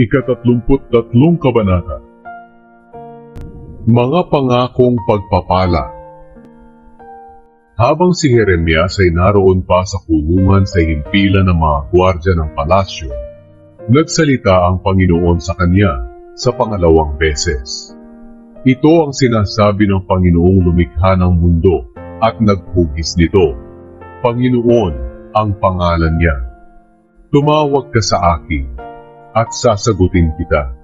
Ikatatlumput tatlong kabanata Mga pangakong pagpapala Habang si Jeremias ay naroon pa sa kulungan sa himpilan ng mga gwardya ng palasyo, nagsalita ang Panginoon sa kanya sa pangalawang beses. Ito ang sinasabi ng Panginoong lumikha ng mundo at naghugis nito. Panginoon ang pangalan niya. Tumawag ka sa akin at sasagutin kita.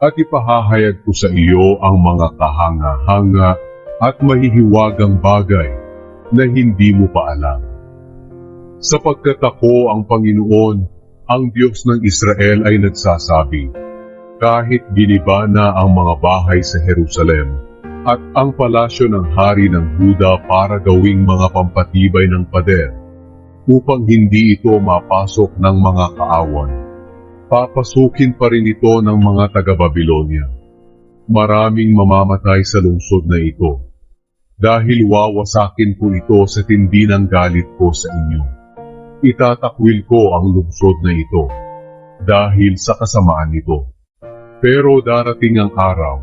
At ipahahayag ko sa iyo ang mga kahanga-hanga at mahihiwagang bagay na hindi mo pa alam. Sapagkat ako ang Panginoon, ang Diyos ng Israel ay nagsasabi, kahit giniba na ang mga bahay sa Jerusalem at ang palasyo ng hari ng Huda para gawing mga pampatibay ng pader, upang hindi ito mapasok ng mga kaawan papasukin pa rin ito ng mga taga-Babilonia. Maraming mamamatay sa lungsod na ito, dahil wawasakin ko ito sa tindi ng galit ko sa inyo. Itatakwil ko ang lungsod na ito, dahil sa kasamaan nito. Pero darating ang araw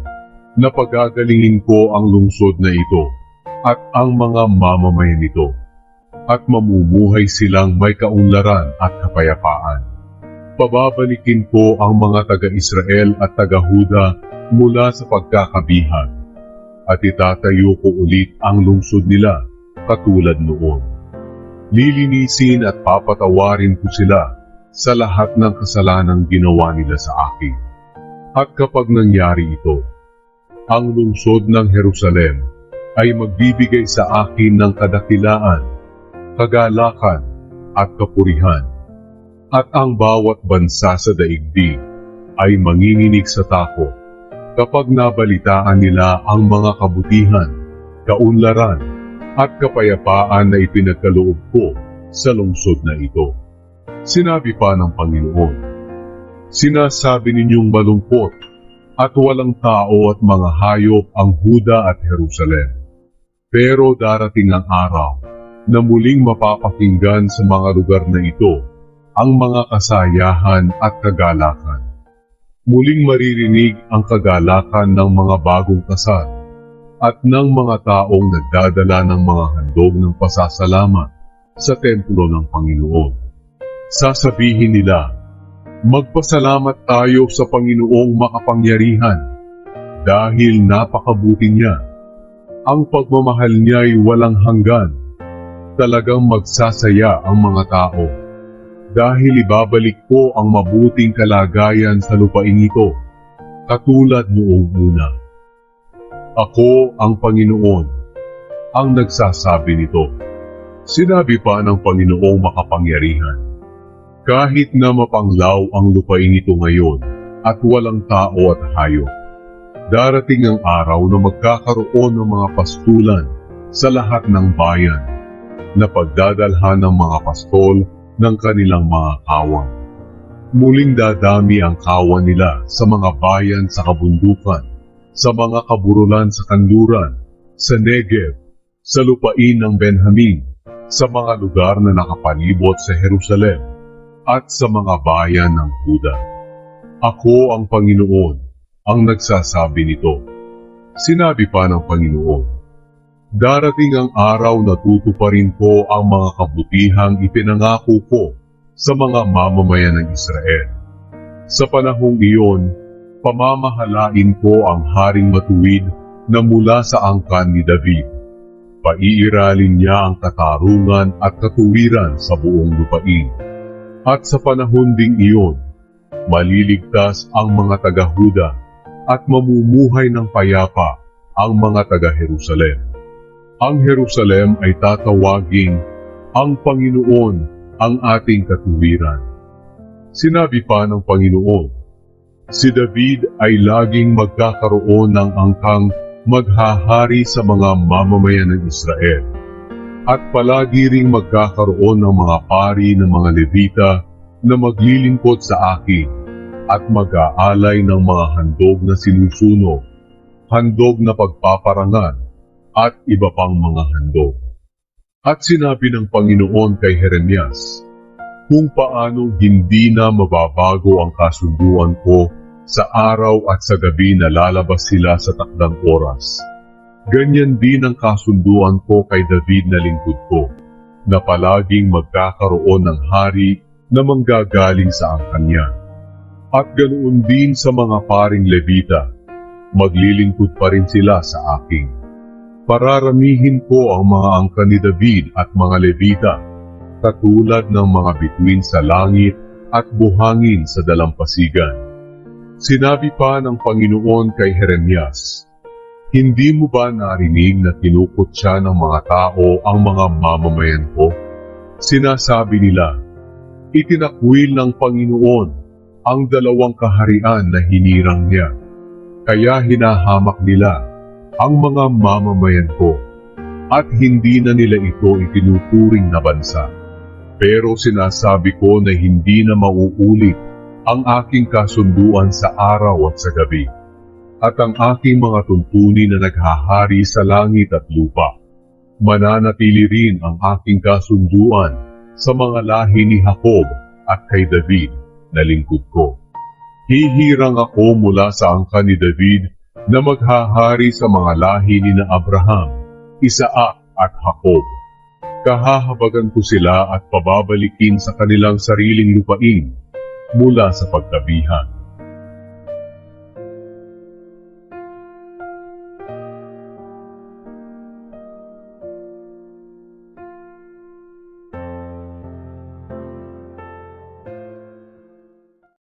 na pagagalingin ko ang lungsod na ito at ang mga mamamayan nito, at mamumuhay silang may kaunlaran at kapayapaan pababalikin ko ang mga taga-Israel at taga-Huda mula sa pagkakabihan, at itatayo ko ulit ang lungsod nila katulad noon. Lilinisin at papatawarin ko sila sa lahat ng kasalanang ginawa nila sa akin. At kapag nangyari ito, ang lungsod ng Jerusalem ay magbibigay sa akin ng kadakilaan, kagalakan at kapurihan at ang bawat bansa sa daigdig ay manginginig sa takot kapag nabalitaan nila ang mga kabutihan, kaunlaran, at kapayapaan na ipinagkaloob ko sa lungsod na ito. Sinabi pa ng Panginoon, Sinasabi ninyong malungkot at walang tao at mga hayop ang Huda at Jerusalem. Pero darating ang araw na muling mapapakinggan sa mga lugar na ito ang mga kasayahan at kagalakan. Muling maririnig ang kagalakan ng mga bagong kasal at ng mga taong nagdadala ng mga handog ng pasasalamat sa templo ng Panginoon. Sasabihin nila, Magpasalamat tayo sa Panginoong makapangyarihan dahil napakabuti niya. Ang pagmamahal niya ay walang hanggan. Talagang magsasaya ang mga tao dahil ibabalik ko ang mabuting kalagayan sa lupain ito, katulad noong una. Ako ang Panginoon, ang nagsasabi nito. Sinabi pa ng Panginoong makapangyarihan, kahit na mapanglaw ang lupain ito ngayon at walang tao at hayop, darating ang araw na magkakaroon ng mga pastulan sa lahat ng bayan na pagdadalhan ng mga pastol ng kanilang mga kawang. Muling dadami ang kawan nila sa mga bayan sa kabundukan, sa mga kaburulan sa kanluran, sa Negev, sa lupain ng Benjamin, sa mga lugar na nakapalibot sa Jerusalem, at sa mga bayan ng Huda. Ako ang Panginoon, ang nagsasabi nito. Sinabi pa ng Panginoon, Darating ang araw na tutuparin ko ang mga kabutihang ipinangako ko sa mga mamamayan ng Israel. Sa panahong iyon, pamamahalain ko ang haring matuwid na mula sa angkan ni David. Paiiralin niya ang katarungan at katuwiran sa buong lupain. At sa panahon ding iyon, maliligtas ang mga taga-Huda at mamumuhay ng payapa ang mga taga-Jerusalem ang Jerusalem ay tatawaging ang Panginoon ang ating katuwiran. Sinabi pa ng Panginoon, si David ay laging magkakaroon ng angkang maghahari sa mga mamamayan ng Israel at palagi ring magkakaroon ng mga pari ng mga Levita na maglilingkod sa akin at mag-aalay ng mga handog na sinusuno, handog na pagpaparangan, at iba pang mga handog. At sinabi ng Panginoon kay Jeremias, kung paano hindi na mababago ang kasunduan ko sa araw at sa gabi na lalabas sila sa takdang oras. Ganyan din ang kasunduan ko kay David na lingkod ko, na palaging magkakaroon ng hari na manggagaling sa kanya. At ganoon din sa mga paring Levita, maglilingkod pa rin sila sa akin. Pararamihin ko ang mga angka ni David at mga Levita, katulad ng mga bituin sa langit at buhangin sa dalampasigan. Sinabi pa ng Panginoon kay Jeremias, Hindi mo ba narinig na tinukot siya ng mga tao ang mga mamamayan ko? Sinasabi nila, Itinakwil ng Panginoon ang dalawang kaharian na hinirang niya. Kaya hinahamak nila ang mga mamamayan ko at hindi na nila ito itinuturing na bansa. Pero sinasabi ko na hindi na mauulit ang aking kasunduan sa araw at sa gabi at ang aking mga tuntunin na naghahari sa langit at lupa. Mananatili rin ang aking kasunduan sa mga lahi ni Jacob at kay David na lingkod ko. Hihirang ako mula sa angka ni David na maghahari sa mga lahi ni na Abraham, Isaac at Jacob. Kahahabagan ko sila at pababalikin sa kanilang sariling lupain mula sa pagtabihan.